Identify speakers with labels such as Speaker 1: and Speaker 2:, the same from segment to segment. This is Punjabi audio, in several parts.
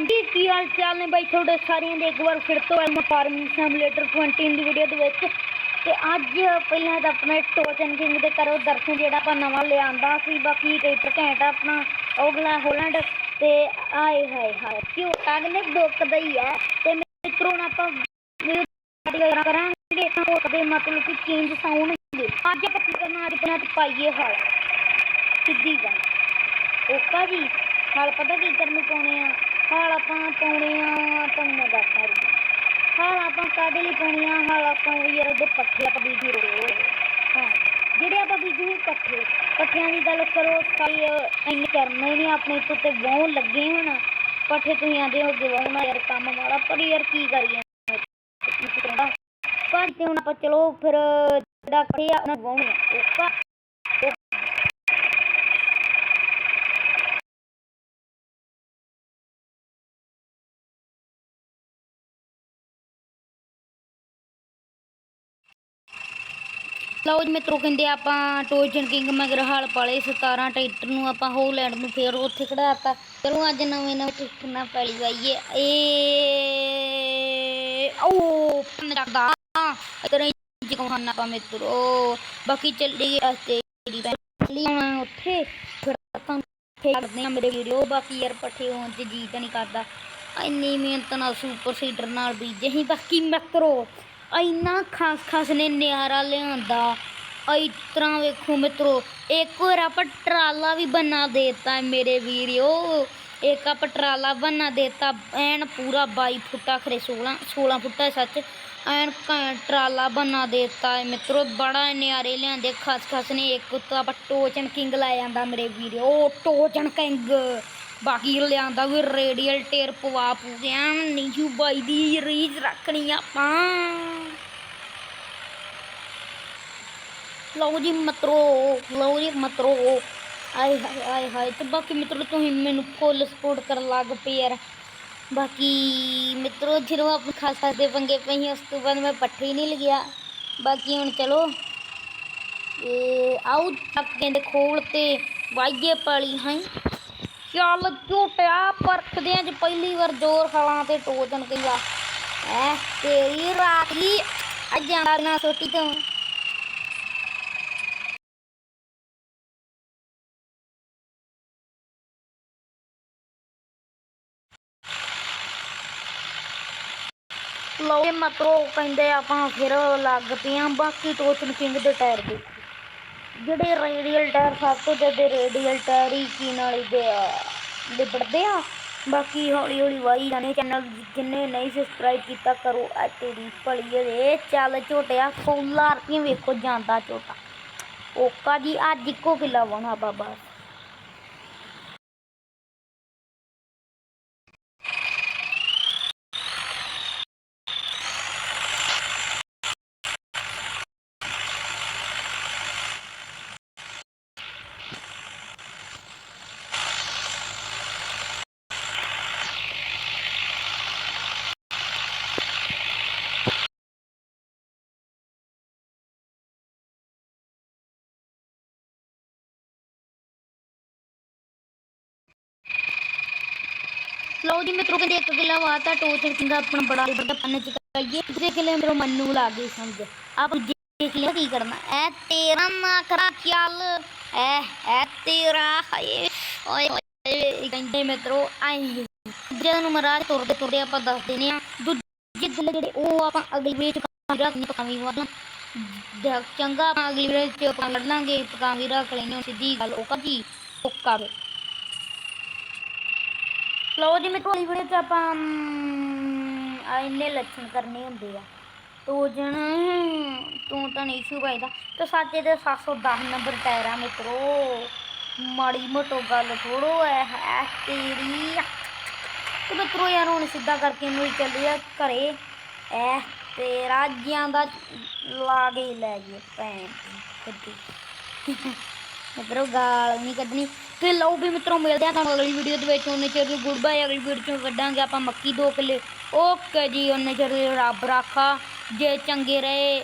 Speaker 1: ਕੀ ਹਾਲ ਚਾਲ ਨੇ ਬਾਈ? ਤੁਹਾਡੇ ਸਾਰਿਆਂ ਦੇ ਇੱਕ ਵਾਰ ਫਿਰ ਤੋਂ ਐਮ ਫਾਰਮਿੰਗ ਸਿਮੂਲੇਟਰ 20 ਦੀ ਵੀਡੀਓ ਦੇ ਵਿੱਚ। ਤੇ ਅੱਜ ਪਹਿਲਾਂ ਤਾਂ ਆਪਣੇ ਟੋਚਨ ਕਿੰਗ ਦੇ ਕਰੋ ਦਰਸ਼ਨ ਜਿਹੜਾ ਆਪਾਂ ਨਵਾਂ ਲਿਆਂਦਾ ਸੀ, ਬਾਕੀ ਟਰੈਕਟਰ ਘੈਂਟ ਆ ਆਪਣਾ ਔਗਲਾ ਹੋਲੈਂਡ ਤੇ ਆਏ ਹਾਏ ਹਾਏ। ਕਿਉਂ? ਅਗਲੇ ਦੁੱਖਦਾ ਹੀ ਹੈ। ਤੇ ਮਿੱਤਰੋ, ਹੁਣ ਆਪਾਂ ਵੀਡੀਓ ਕਰਾਂਗੇ ਉਹਦੇ ਮਤਲਬ ਕਿ ਚੇਂਜ ਹੋਣਗੇ ਅੱਜ ਆਪਾਂ ਕੀ ਕਰਨਾ? ਅੱਜ ਬਣਾ ਪਾਈਏ ਹਾਲ। ਸਿੱਧੀ ਗੱਲ। ਓਕਾ ਜੀ। ਹਾਲ ਪਤਾ ਕੀ ਕਰਨ ਨੂੰ ਪਾਉਣੇ ਆ? ਆਪਾਂ ਪਾਉਣੇ ਤੁਹਾਨੂੰ ਮੈਂ ਦੱਸਦਾ ਹਾਲ ਆਪਾਂ ਕਾਦੇ ਲਈ ਪਾਉਣੇ ਹਾਲ ਆਪਾਂ ਯਾਰ ਉਹਦੇ ਪੱਠੇ ਆਪਾਂ ਬੀਜੀ ਰੋ ਹਾਂ। ਜਿਹੜੇ ਆਪਾਂ ਬੀਜੀ ਨੇ ਪੱਠੇ। ਪੱਠਿਆਂ ਦੀ ਗੱਲ ਕਰੋ ਸਾਈ ਇੰਨੇ ਕਰਨੇ ਨਹੀਂ, ਆਪਣੇ ਤੋਂ ਤੇ ਵਾਹੁਣ ਲੱਗੇ ਹੁਣ। ਪੱਠੇ ਤੁਸੀਂ ਆਂਦੇ ਹੋ ਵਾਹੁਣਾ ਯਾਰ ਕੰਮ ਵਾਲਾ, ਪਰ ਯਾਰ ਕੀ ਕਰੀਏ? ਪਰ ਤੇ ਹੁਣ ਆਪਾਂ ਚਲੋ, ਫਿਰ ਜਿਹੜਾ ਪੱਠੇ ਉਹਨਾਂ ਵਾਹੁਣੇ ਓਕਾ ਲਓ ਜੀ ਮਿੱਤਰੋ ਕਹਿੰਦੇ ਆਪਾਂ ਟੋਜਨ ਕਿੰਗ ਮਗਰ ਹਾਲ ਪਾਲੇ 17 ਟਰੈਕਟਰ ਨੂੰ ਆਪਾਂ ਹੋਲੈਂਡ ਨੂੰ ਫੇਰ ਉੱਥੇ ਖੜਾਤਾ ਚਲੋ ਅੱਜ ਨਵੇਂ ਨਵੇਂ ਟਰੈਕਟਰ ਨਾਲ ਪੈਲੀ ਵਾਈਏ। ਏ, ਓ ਪੰਦਾ ਇਤਰੇ ਜਿਕਵਾਨਾ ਆਪਾਂ ਮਿੱਤਰੋ। ਬਾਕੀ ਚੱਲੀ ਅਸਤੇ ਜਿਹੜੀ ਪਹਿਲੀ ਆਉਣਾ ਉੱਥੇ। ਫਿਰ ਆਪਾਂ ਫੇਰ ਆ ਮੇਰੇ ਵੀਡੀਓ। ਬਾਕੀ ਯਾਰ ਪੱਠੇ ਹੋਣ ਤੇ ਜੀਤ ਤਾਂ ਨਹੀਂ ਕਰਦਾ। ਇੰਨੀ ਮਿਹਨਤ ਨਾਲ ਸੁਪਰ ਸੀਡਰ ਨਾਲ ਬੀਜੇ ਸੀ। ਬਾਕੀ ਮਿੱਤਰੋ ਇੰਨਾ ਖਾਸ ਖਾਸ ਨੇ ਨਿਆਰਾ ਲਿਆਂਦਾ। ਇਸ ਤਰ੍ਹਾਂ ਵੇਖੋ ਮਿੱਤਰੋ, ਇੱਕ ਹੋਰ ਆਪਾਂ ਟਰਾਲਾ ਵੀ ਬਣਾ ਦੇਤਾ ਮੇਰੇ ਵੀਰਿਓ। ਇੱਕ ਆਪਾਂ ਟਰਾਲਾ ਬਣਾ ਦੇਤਾ, ਐਨ ਪੂਰਾ 22 ਫੁੱਟਾ ਖਰੇ 16 16 ਫੁੱਟਾ ਸੱਚ। ਐਨ ਟਰਾਲਾ ਬਣਾ ਦੇਤਾ ਹੈ ਮਿੱਤਰੋ, ਬੜਾ ਨਿਆਰੇ ਲਿਆਂਦੇ, ਖਾਸ ਖਾਸ ਨੇ। ਇੱਕ ਤਾਂ ਆਪਾਂ ਟੋਚਨ ਕਿੰਗ ਲੈ ਜਾਂਦਾ ਮੇਰੇ ਵੀਰਿਓ, ਟੋਚਨ ਕਿੰਗ। ਬਾਕੀ ਲਿਆਂਦਾ ਵੀ ਰੇਡੀਅਲ ਟੇਰ ਪਵਾ ਪੂ ਨੀਜੂ ਬਾਈ ਦੀ ਰੀਜ ਰੱਖਣੀ ਆਪਾਂ। ਲਓ ਜੀ ਮਤਰੋ, ਲਓ ਜੀ ਮਤਰੋ। ਆਏ ਹਾਏ ਆਏ ਹਾਏ ਤੇ ਬਾਕੀ ਮਿੱਤਰੋ ਤੁਸੀਂ ਮੈਨੂੰ ਫੁੱਲ ਸਪੋਰਟ ਕਰਨ ਲੱਗ ਪਏ ਯਾਰ। ਬਾਕੀ ਮਿੱਤਰੋ ਜਦੋਂ ਆਪ ਖਾਸ ਸਕਦੇ ਦੇ ਪੰਗੇ ਪਈ ਉਸ ਤੋਂ ਬਾਅਦ ਮੈਂ ਪੱਠੇ ਹੀ ਨਹੀਂ ਲਗਿਆ। ਬਾਕੀ ਹੁਣ ਚਲੋ, ਇਹ ਆਉ ਤੱਕ ਕਹਿੰਦੇ ਖੋਲ ਤੇ ਵਾਈਏ ਪਾਲੀ, ਹਾਂ। ਚੱਲ ਝੂਟਿਆ, ਪਰਖਦਿਆਂ ਚ ਪਹਿਲੀ ਵਾਰ ਜ਼ੋਰ ਖਾਲਾਂ ਤੇ ਟੋਚਣ ਕਈਆ ਐ, ਤੇਰੀ ਰਾਖੀ ਅਜਾਂ ਨਾ ਸੋਟੀ ਤੋਂ। ਲਓ ਮਤਰੋ ਕਹਿੰਦੇ ਆਪਾਂ ਫਿਰ ਲੱਗ ਪਈਆਂ, ਬਾਕੀ ਟੋਚਨ ਕਿੰਗ ਦੇ ਟਾਇਰ ਦੇ। ਜਿਹੜੇ ਰੇਡੀਅਲ ਟਾਇਰ ਸਭ ਤੋਂ ਜ਼ਿਆਦਾ ਰੇਡੀਅਲ ਟਾਇਰ ਹੀ ਕੀ ਨਾਲ ਦੇ ਲਿਬੜਦੇ ਆ। ਬਾਕੀ ਹੌਲੀ ਹੌਲੀ ਵਾਈ ਜਾਣੇ ਚੈਨਲ ਜਿੰਨੇ ਨਹੀਂ ਸਬਸਕ੍ਰਾਈਬ ਕੀਤਾ ਕਰੋ ਆ ਤੇਰੀ ਭਲੀ ਦੇ ਚੱਲ ਝੋਟਿਆ 16 ਰੁਪਏ ਵੇਖੋ ਜਾਂਦਾ ਝੋਟਾ। ਓਕਾ ਜੀ, ਅੱਜ ਇੱਕੋ ਕਿੱਲਾ ਵਣਾ ਬਾਬਾ। ਲਓ ਜੀ, ਮਿੱਤਰੋ, ਕਹਿੰਦੇ ਇੱਕ ਕਿੱਲਾ ਵਾਤਾ ਟੋਚਰ ਕਿੰਗਾ ਆਪਣਾ ਬੜਾ ਵੱਡਾ ਪੰਨ ਚ ਕਾਈਏ ਦੂਜੇ ਕਿੱਲੇ ਮੇਰੇ ਮੰਨੂ ਲਾ ਗਏ ਸਮਝ। ਆਪ ਦੂਜੇ ਕਿੱਲੇ ਕੀ ਕਰਨਾ? ਐ ਤੇਰਾ ਨਖਰਾ ਚੱਲ ਐ ਐ ਤੇਰਾ ਹਾਏ। ਓਏ ਓਏ ਕਹਿੰਦੇ ਮਿੱਤਰੋ ਆਈ ਦੂਜੇ ਨੂੰ ਮਹਾਰਾਜ ਤੁਰਦੇ ਤੁਰਦੇ ਆਪਾਂ ਦੱਸ ਦੇਨੇ ਆ ਦੂਜੇ ਕਿੱਲੇ ਜਿਹੜੇ ਉਹ ਆਪਾਂ ਅਗਲੀ ਵੀਡੀਓ ਚ ਰੱਖਣੀ ਪਕਾਵੀ ਵਾਲਾ ਚੰਗਾ ਆਪਾਂ ਅਗਲੀ ਵੀਡੀਓ ਚ ਆਪਾਂ ਲੜ ਲਾਂਗੇ ਪਕਾਵੀ ਰੱਖ ਲੈਣੇ ਸਿੱਧੀ ਗੱਲ, ਉਹ ਜੀ ਓਕਾ ਵੇ ਲਓ ਜੀ, ਮੈਂ ਕੋਲ ਵੀਡੀਓ ਚ ਆਪਾਂ ਆ ਇੰਨੇ ਲੱਛਣ ਕਰਨੇ ਹੁੰਦੇ ਆ। ਤੋ ਜਣ, ਤੂੰ ਤਾਂ ਨਹੀਂ ਇਸ਼ੂ ਪਾਈਦਾ ਤੇ ਸਾਚੇ ਦੇ 710 ਨੰਬਰ ਟਾਇਰ ਆ ਮਿੱਤਰੋ। ਮਾੜੀ ਮੋਟੋ ਗੱਲ ਥੋੜੋ ਐ, ਹੈ ਤੇਰੀ ਤੇ ਮਿੱਤਰੋ ਯਾਰ, ਹੁਣ ਸਿੱਧਾ ਕਰਕੇ ਨੂੰ ਚੱਲਿਆ ਘਰੇ। ਐ ਤੇਰਾ ਜ਼ਿਆਦਾ ਲਾ ਕੇ ਲੈ ਗਏ ਭੈਣ ਕੱਢੀ ਮਿੱਤਰੋ, ਗਾਲ ਨਹੀਂ ਕੱਢਣੀ। ਤੇ ਲਓ ਵੀ ਮਿੱਤਰੋ, ਮਿਲਦੇ ਆ ਤੁਹਾਨੂੰ ਅਗਲੀ ਵੀਡੀਓ ਦੇ ਵਿੱਚ। ਉਹਨੇ ਚਿਰ ਗੁੱਡ ਬਾਏ ਅਗਲੀ ਵੀਡੀਓ ਚ ਕੱਢਾਂਗੇ ਆਪਾਂ ਮੱਕੀ ਦੋ ਕਿੱਲੇ। ਓਕੇ ਜੀ, ਉਹਨੇ ਚਿਰ ਰੱਬ ਰਾਖਾ। ਜੇ ਚੰਗੇ ਰਹੇ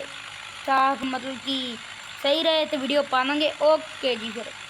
Speaker 1: ਤਾਂ ਮਤਲਬ ਕਿ ਸਹੀ ਰਹੇ ਤੇ ਵੀਡੀਓ ਪਾਵਾਂਗੇ। ਓਕੇ ਜੀ ਫਿਰ।